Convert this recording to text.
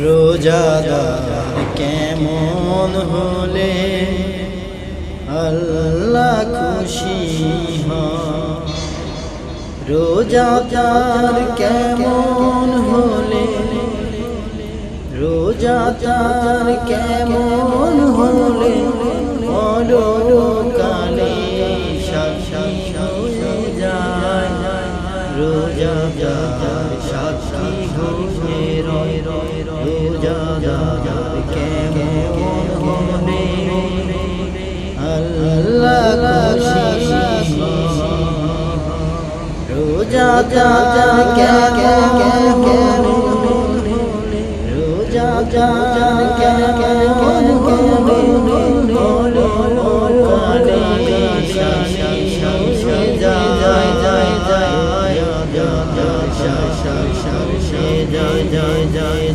রোজাদার কেমন হলে আল্লাহ খুশি রোজাদার কেমন হলে রোজাদার কেমন হলে কালে রোজাদার সাক্ষী হয়ে রোজা যা কে কে কে কে রোজা যা কে কে কে কে বলো কানে শানে শানে যায় যায় যায় যায় যায় যায় যায় যায় যায়